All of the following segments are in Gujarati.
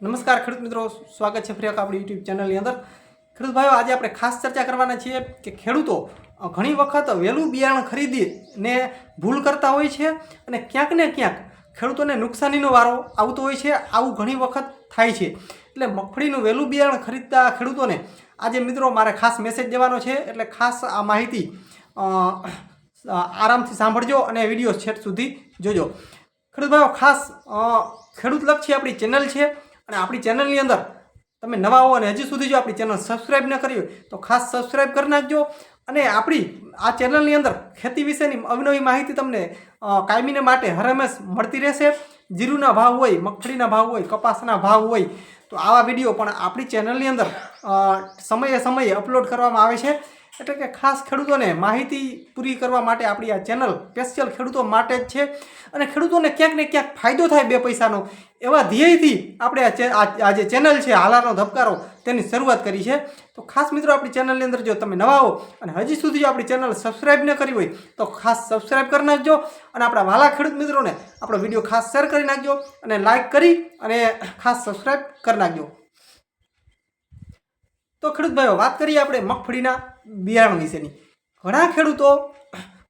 નમસ્કાર ખેડૂત મિત્રો સ્વાગત છે ફરી આપણી યુટ્યુબ ચેનલની અંદર. ખેડૂત ભાઈઓ આજે આપણે ખાસ ચર્ચા કરવાના છીએ કે ખેડૂતો ઘણી વખત વહેલું બિયારણ ખરીદીને ભૂલ કરતા હોય છે અને ક્યાંક ને ક્યાંક ખેડૂતોને નુકસાનીનો વારો આવતો હોય છે આવું ઘણી વખત થાય છે. એટલે મગફળીનું વહેલું બિયારણ ખરીદતા ખેડૂતોને આજે મિત્રો મારે ખાસ મેસેજ દેવાનો છે એટલે ખાસ આ માહિતી આરામથી સાંભળજો અને વીડિયો છેટ સુધી જોજો. ખેડૂત ભાઈઓ ખાસ અ, ખેડૂત લક્ષી આપણી ચેનલ છે. અને આપણી ચેનલની અંદર તમે નવા હો અને હજી સુધી જો આપણી ચેનલ સબસ્ક્રાઈબ ન કરી હોય, તો ખાસ સબસ્ક્રાઈબ કરી નાખજો. અને આપણી આ ચેનલની અંદર ખેતી વિશેની અવનવી માહિતી તમને કાયમીને માટે હરમેશ મળતી રહેશે. જીરુના ભાવ હોય, મગફળીના ભાવ હોય, કપાસના ભાવ હોય, તો આવા વીડિયો પણ આપણી ચેનલની અંદર સમયે સમયે અપલોડ કરવામાં આવે છે. એટલે કે ખાસ ખેડૂતોને માહિતી પૂરી કરવા માટે આપણી આ ચેનલ સ્પેશિયલ ખેડૂતો માટે જ છે. અને ખેડૂતોને ક્યાંક ને ક્યાંક ફાયદો થાય બે પૈસાનો. એવા ધ્યેયથી આપણે આ જે ચેનલ છે, હાલારનો ધબકારો, તેની શરૂઆત કરી છે. તો ખાસ મિત્રો આપણી ચેનલની અંદર જો તમે નવા હો અને હજી સુધી જો આપણી ચેનલ સબસ્ક્રાઈબ ન કરી હોય, તો ખાસ સબસ્ક્રાઈબ કરી નાખજો. અને આપણા વાલા ખેડૂત મિત્રોને આપણો વીડિયો ખાસ શેર કરી નાખજો અને લાઈક કરી અને ખાસ સબસ્ક્રાઈબ કરી નાખજો. તો ખેડૂત ભાઈઓ, વાત કરીએ આપણે મગફળીના. બિયારણ વિશેની. ઘણા ખેડૂતો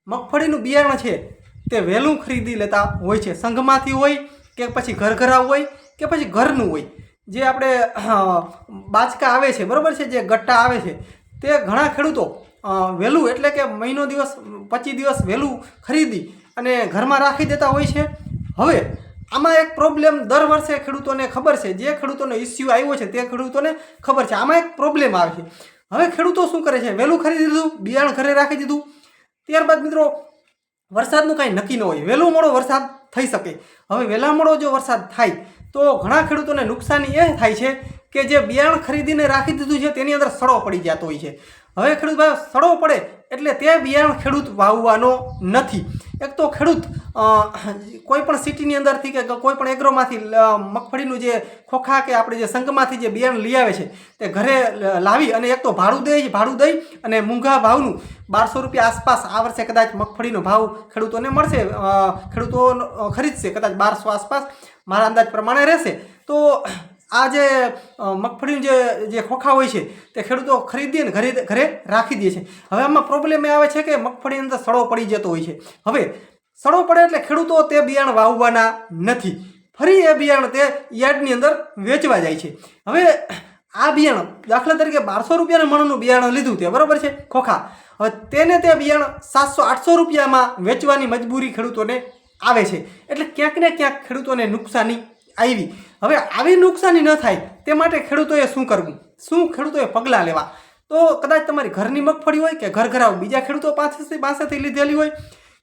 મગફળીનું બિયારણ છે તે વહેલું ખરીદી લેતા હોય છે. સંઘમાંથી હોય કે પછી ઘર ઘરા હોય કે પછી ઘરનું હોય. જે આપણે બાચકા આવે છે, બરાબર છે, જે ગટ્ટા આવે છે, તે ઘણા ખેડૂતો વહેલું એટલે કે મહિનો દિવસ, પચીસ દિવસ વહેલું ખરીદી અને ઘરમાં રાખી દેતા હોય છે. હવે, આમાં એક પ્રોબ્લેમ દર વર્ષે ખેડૂતોને ખબર છે. જે ખેડૂતોને ઇસ્યુ આવ્યો છે તે ખેડૂતોને ખબર છે. આમાં એક પ્રોબ્લેમ આવે છે. હવે ખેડૂતો શું કરે છે? વહેલું ખરીદી દીધું, બિયારણ ઘરે રાખી દીધું. ત્યારબાદ મિત્રો, વરસાદનું કાંઈ નક્કી ન હોય. વહેલો મોડો વરસાદ થઈ શકે. હવે વહેલા મોડો જો વરસાદ થાય, તો ઘણા ખેડૂતોને નુકસાની એ થાય છે કે જે બિયારણ ખરીદીને રાખી દીધું છે, તેની અંદર સડો પડી જતો હોય છે. હવે ખેડૂત ભાઈ સડો પડે એટલે તે બિયારણ ખેડૂત વાવવાનો નથી. એક તો ખેડૂત કોઈ પણ સિટીની અંદરથી કે કોઈ પણ એગ્રોમાંથી મગફળીનું જે ખોખા કે આપણે જે સંઘમાંથી જે બિયારણ લઈ આવે છે, તે ઘરે લાવી અને એક તો ભાડું દે જ ભાડું દઈ અને મૂંઘા ભાવનું બારસો રૂપિયા આસપાસ આ વર્ષે કદાચ મગફળીનો ભાવ ખેડૂતોને મળશે ખેડૂતો ખરીદશે, કદાચ બારસો આસપાસ, મારા અંદાજ પ્રમાણે રહેશે. તો આ જે મગફળીનું જે જે ખોખા હોય છે, તે ખેડૂતો ખરીદી અને ઘરે ઘરે રાખી દે છે. હવે આમાં પ્રોબ્લેમ એ આવે છે કે મગફળીની અંદર સડો પડી જતો હોય છે. હવે, સડો પડે એટલે ખેડૂતો તે બિયારણ વાવવાના નથી. ફરી એ બિયારણ તે યાર્ડની અંદર વેચવા જાય છે. હવે, આ બિયારણ દાખલા તરીકે બારસો રૂપિયાના મણનું બિયારણ લીધું તે બરાબર છે, ખોખા. હવે તેને તે બિયારણ સાતસો, આઠસો રૂપિયામાં વેચવાની મજબૂરી ખેડૂતોને આવે છે. એટલે ક્યાંક ને ક્યાંક ખેડૂતોને નુકસાની આવી. હવે આવી નુકસાની ન થાય તે માટે ખેડૂતોએ શું કરવું? શું ખેડૂતોએ પગલાં લેવા? તો કદાચ તમારી ઘરની મગફળી હોય કે ઘર ઘરાવ બીજા ખેડૂતો પાસેથી પાસેથી લીધેલી હોય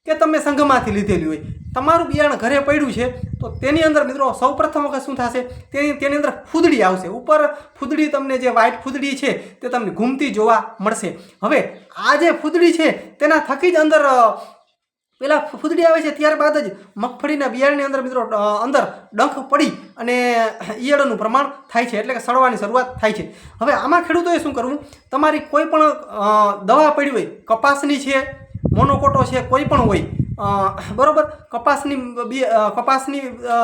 કે તમે સંઘમાંથી લીધેલી હોય. તમારું બિયારણ ઘરે પડ્યું છે, તો તેની અંદર મિત્રો સૌ પ્રથમ વખત શું થશે? તેની તેની અંદર ફૂદડી આવશે. ઉપર ફૂદડી તમને જે વ્હાઇટ ફૂદડી છે, તે તમને ઘૂમતી જોવા મળશે. હવે આ જે ફૂદડી છે, તેના થકી જ અંદર પેલા ફૂદડી આવે છે ત્યારબાદ જ મગફળીના બિયારણની અંદર મિત્રો અંદર ડંખ પડી અને ઈયળનું પ્રમાણ થાય છે, એટલે કે સડવાની શરૂઆત થાય છે. હવે આમાં ખેડૂતોએ શું કરવું? તમારી કોઈ પણ દવા પડી હોય, કપાસની છે, મોનોકોટો છે, કોઈ પણ હોય બરોબર? કપાસની કપાસની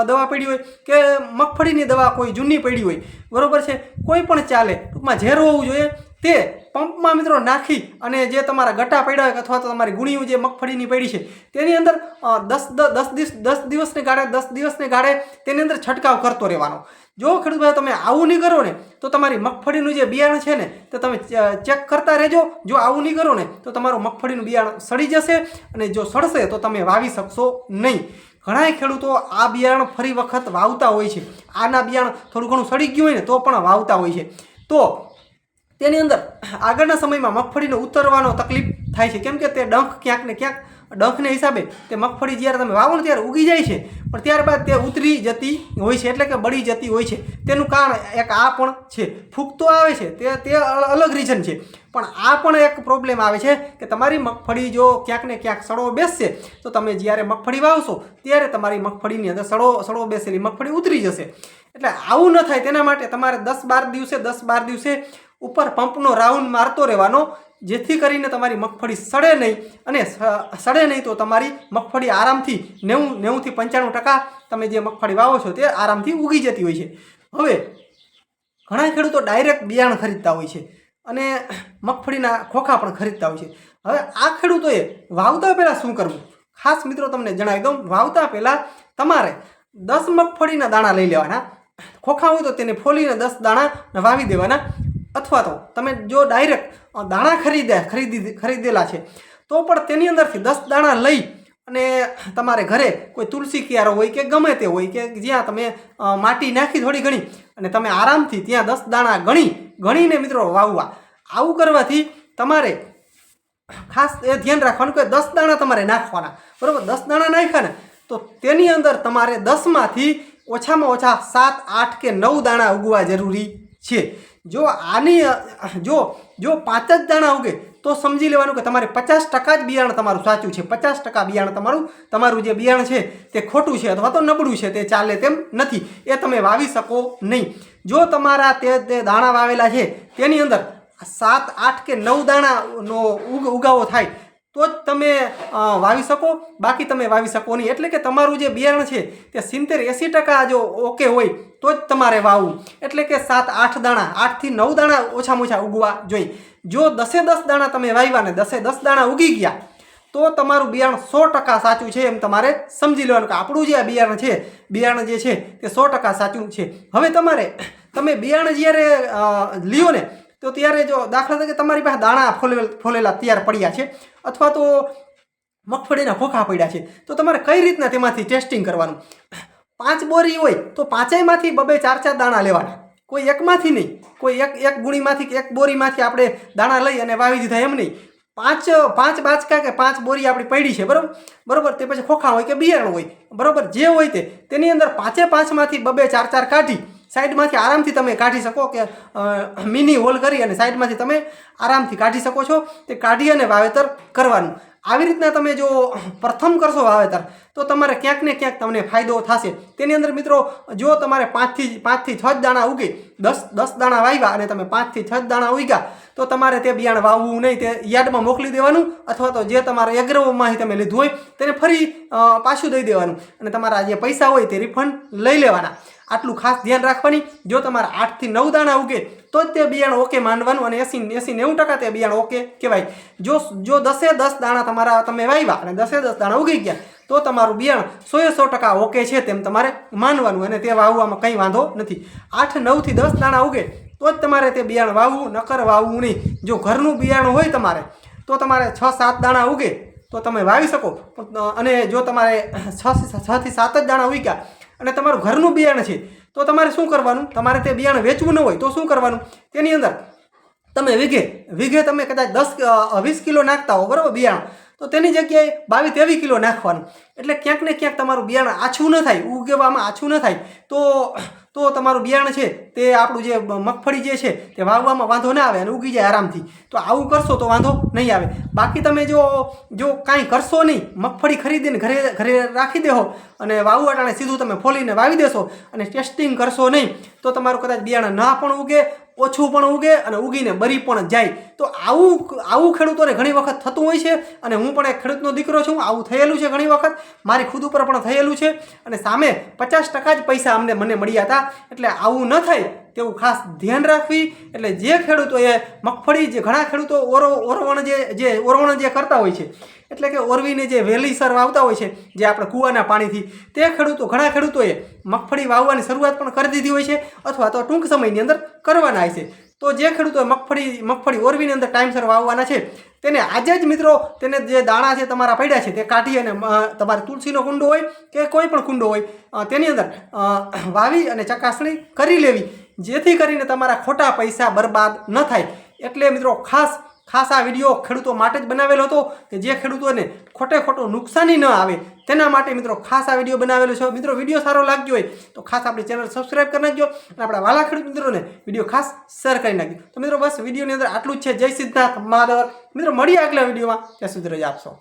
દવા પડી હોય કે મગફળીની દવા કોઈ જૂની પડી હોય, બરોબર છે? કોઈ પણ ચાલે, ટૂંકમાં ઝેર હોવું જોઈએ તે પંપમાં મિત્રો નાખી અને જે તમારા ગટા પડ્યા હોય અથવા તો તમારી ગુણીઓ જે મગફળીની પડી છે, તેની અંદર દસ દસ દિવસ, દસ દિવસને ગાળે, દસ દિવસને ગાળે તેની અંદર છંટકાવ કરતો રહેવાનો. જો ખેડૂત ભાઈ તમે આવું નહીં કરો ને, તો તમારી મગફળીનું જે બિયારણ છે ને, તે તમે ચેક કરતા રહેજો. જો આવું નહીં કરો ને, તો તમારું મગફળીનું બિયારણ સડી જશે અને જો સડશે તો તમે વાવી શકશો નહીં. ઘણાય ખેડૂતો આ બિયારણ ફરી વખત વાવતા હોય છે. આના બિયારણ થોડું ઘણું સડી ગયું હોય ને, તો પણ વાવતા હોય છે. તો તેની અંદર આગળના સમયમાં મગફળીને ઉતરવાનો તકલીફ થાય છે. કેમ કે તે ડંખ ક્યાંક ને ક્યાંક, ડંખને હિસાબે તે મગફળી જ્યારે તમે વાવો ને ત્યારે ઉગી જાય છે. પણ ત્યારબાદ તે ઉતરી જતી હોય છે, એટલે કે બળી જતી હોય છે. તેનું કારણ એક આ પણ છે. ફૂગ આવે છે. તે તે અલગ રીઝન છે. પણ આ પણ એક પ્રોબ્લેમ આવે છે કે તમારી મગફળી જો ક્યાંક ને ક્યાંક સડો બેસશે, તો તમે જ્યારે મગફળી વાવશો, ત્યારે તમારી મગફળીની અંદર સડો સડો બેસેલી મગફળી ઉતરી જશે. એટલે આવું ન થાય. તેના માટે તમારે દસ બાર દિવસે, દસ બાર દિવસે ઉપર પંપનો રાઉન્ડ મારતો રહેવાનો, જેથી કરીને તમારી મગફળી સડે નહીં અને સડે નહીં તો તમારી મગફળી આરામથી નેવું, નેવુંથી પંચાણું ટકા તમે જે મગફળી વાવો છો તે આરામથી ઉગી જતી હોય છે. હવે, ઘણા ખેડૂતો ડાયરેક્ટ બિયારણ ખરીદતા હોય છે અને મગફળીના ખોખા પણ ખરીદતા હોય છે. હવે આ ખેડૂતોએ વાવતા પહેલાં શું કરવું? ખાસ મિત્રો તમને જણાવી દઉં, વાવતા પહેલાં તમારે દસ મગફળીના દાણા લઈ લેવાના. ખોખા હોય તો તેને ફોલીને દસ દાણા વાવી દેવાના. અથવા તો તમે જો ડાયરેક્ટ દાણા ખરીદ્યા ખરીદી, ખરીદેલા છે, તો પણ તેની અંદરથી દસ દાણા લઈ અને તમારે ઘરે કોઈ તુલસી ક્યારો હોય કે ગમે તે હોય કે જ્યાં તમે માટી નાખી થોડી ઘણી અને તમે આરામથી ત્યાં દસ દાણા ગણી, ગણીને મિત્રો વાવવા. આવું કરવાથી તમારે ખાસ એ ધ્યાન રાખવાનું કે દસ દાણા તમારે નાખવાના. બરાબર? દસ દાણા નાખ્યા ને, તો તેની અંદર તમારે દસમાંથી ઓછામાં ઓછા સાત, આઠ કે નવ દાણા ઉગવા જરૂરી છે. જો આની, જો જો પાંચ જ દાણા ઉગે, તો સમજી લેવાનું કે તમારે પચાસ ટકા જ બિયારણ તમારું સાચું છે. પચાસ ટકા બિયારણ તમારું તમારું જે બિયારણ છે તે ખોટું છે અથવા તો નબળું છે તે ચાલે તેમ નથી. એ તમે વાવી શકો નહીં. જો તમારા તે તે દાણા વાવેલા છે, તેની અંદર સાત, આઠ કે નવ દાણાનો ઉગ, ઉગાવો થાય તો જ તમે વાવી શકો. બાકી તમે વાવી શકો નહીં. એટલે કે તમારું જે બિયારણ છે તે સિત્તેર એંસી ટકા જો ઓકે હોય, તો જ તમારે વાવવું. એટલે કે સાત, આઠ દાણા, આઠથી નવ દાણા ઓછામાં ઓછા ઉગવા જોઈએ. જો દસે દસ દાણા તમે વાવ્યા ને દસે દસ દાણા ઉગી ગયા, તો તમારું બિયારણ સો ટકા સાચું છે એમ તમારે સમજી લેવાનું કે આપણું જે આ બિયારણ છે, બિયારણ જે છે તે સો ટકા સાચું છે. હવે તમારે, તમે બિયારણ જ્યારે લ્યો ને તો ત્યારે જો દાખલા તરીકે તમારી પાસે દાણા ફોલેલ, ફોલેલા તૈયાર પડ્યા છે, અથવા તો મગફળીના ખોખા પડ્યા છે, તો તમારે કઈ રીતના તેમાંથી ટેસ્ટિંગ કરવાનું? પાંચ બોરી હોય તો પાંચેયમાંથી બબે ચાર ચાર દાણા લેવાના. કોઈ એકમાંથી નહીં. કોઈ એક એક ગુણીમાંથી કે એક બોરીમાંથી આપણે દાણા લઈ અને વાવી દીધા એમ નહીં. પાંચ પાંચ બાચકા કે પાંચ બોરી આપણી પડી છે, બરાબર? બરાબર? તે પછી ખોખા હોય કે બિયારણ હોય. બરાબર? જે હોય તે. તેની અંદર પાંચે પાંચમાંથી બબે ચાર ચાર કાઢી સાઈડમાંથી આરામથી તમે કાઢી શકો કે મિની હોલ કરી અને સાઈડમાંથી તમે આરામથી કાઢી શકો છો. તે કાઢી અને વાવેતર કરવાનું. આવી રીતના તમે જો પ્રથમ કરશો વાવેતર, તો તમારે ક્યાંક ને ક્યાંક તમને ફાયદો થશે. તેની અંદર મિત્રો, જો તમારે પાંચથી પાંચથી છ જ દાણા ઉગે, દસ દસ દાણા વાવ્યા અને તમે પાંચથી છ જ દાણા ઉગ્યા, તો તમારે તે બિયાણ વાવવું નહીં. તે યાર્ડમાં મોકલી દેવાનું અથવા તો જે તમારે એગ્રોમાંથી તમે લીધું હોય, તેને ફરી પાછું દઈ દેવાનું અને તમારા જે પૈસા હોય તે રિફંડ લઈ લેવાના. આટલું ખાસ ધ્યાન રાખવાની. જો તમારે આઠથી નવ દાણા ઉગે, તો જ તે બિયારણ ઓકે માનવાનું અને એસી એસી નેવું ટકા તે બિયારણ ઓકે કહેવાય. જો જો દસે દસ દાણા તમારા તમે વાવ્યા અને દસે દસ દાણા ઉગી ગયા, તો તમારું બિયારણ સોએ સો ટકા ઓકે છે તેમ તમારે માનવાનું અને તે વાવવામાં કંઈ વાંધો નથી. આઠ, નવથી દસ દાણા ઉગે, તો જ તમારે તે બિયારણ વાવવું, નકર વાવવું નહીં. જો ઘરનું બિયારણ હોય તમારે, તો તમારે છ, સાત દાણા ઉગે, તો તમે વાવી શકો. અને જો તમારે છ છથી સાત જ દાણા ઉગ્યા અને તમારું ઘરનું બિયારણ છે, તો તમારે શું કરવાનું? તમારે તે બિયારણ વેચવું ન હોય, તો શું કરવાનું? તેની અંદર તમે વીઘે વીઘે તમે કદાચ દસ વીસ કિલો નાખતા હો, બરાબર, બિયારણ. તો તેની જગ્યાએ બાવીસ તેવી કિલો નાખવાનું. એટલે ક્યાંક ને ક્યાંક તમારું બિયારણ આછું ન થાય, ઉગવામાં આછું ન થાય, તો તો તમારું બિયારણ છે, તે આપણું જે મગફળી જે છે, તે વાવવામાં વાંધો ના આવે અને ઉગી જાય આરામથી. તો આવું કરશો તો વાંધો નહીં આવે. બાકી તમે જો જો કાંઈ કરશો નહીં, મગફળી ખરીદીને ઘરે ઘરે રાખી દેહો અને વાવું અટાણે સીધું તમે ફોલીને વાવી દેશો અને ટેસ્ટિંગ કરશો નહીં, તો તમારું કદાચ બિયારણ ના પણ ઉગે, ઓછું પણ ઉગે અને ઉગીને બરી પણ જાય. તો આવું આવું ખેડૂતોને ઘણી વખત થતું હોય છે અને હું પણ એક ખેડૂતનો દીકરો છું, આવું થયેલું છે ઘણી વખત. મારી ખુદ ઉપર પણ થયેલું છે અને સામે પચાસ ટકા જ પૈસા અમને મને મળ્યા હતા. એટલે આવું ન થાય તેવું ખાસ ધ્યાન રાખવી. એટલે જે ખેડૂતોએ મગફળી જે ઘણા ખેડૂતો ઓરો, ઓરવણ જે જે ઓરવણ જે કરતા હોય છે, એટલે કે ઓરવીને જે વહેલીસર વાવતા હોય છે, જે આપણે કૂવાના પાણીથી, તે ખેડૂતો, ઘણા ખેડૂતોએ મગફળી વાવવાની શરૂઆત પણ કરી દીધી હોય છે, અથવા તો ટૂંક સમયની અંદર કરવાના હોય છે. તો જે ખેડૂતો મગફળી મગફળી ઓરવીની અંદર ટાઈમસર વાવવાના છે, તેને આજે જ મિત્રો, તેને જે દાણા છે તમારા પડ્યા છે, તે કાઢી અને તમારે તુલસીનો કુંડો હોય કે કોઈ પણ કુંડો હોય તેની અંદર વાવી અને ચકાસણી કરી લેવી. જેથી કરીને તમારા ખોટા પૈસા બરબાદ ન થાય. એટલે મિત્રો ખાસ ખાસ આ વીડિયો ખેડૂતો માટે જ બનાવેલો હતો કે જે ખેડૂતોને ખોટે ખોટું નુકસાની ન આવે, તેના માટે મિત્રો ખાસ આ વીડિયો બનાવેલો છે. મિત્રો વીડિયો સારો લાગ્યો હોય તો ખાસ આપણી ચેનલ સબસ્ક્રાઈબ કરી નાખજો અને આપણા વાલા ખેડૂત મિત્રોને વીડિયો ખાસ શેર કરી નાખજો. તો મિત્રો બસ વિડીયોની અંદર આટલું જ છે. જય સિદ્ધાર્થ મહાદેવ મિત્રો મળીએ આગલા વિડીયોમાં ત્યાં સુધી રજા આપશો.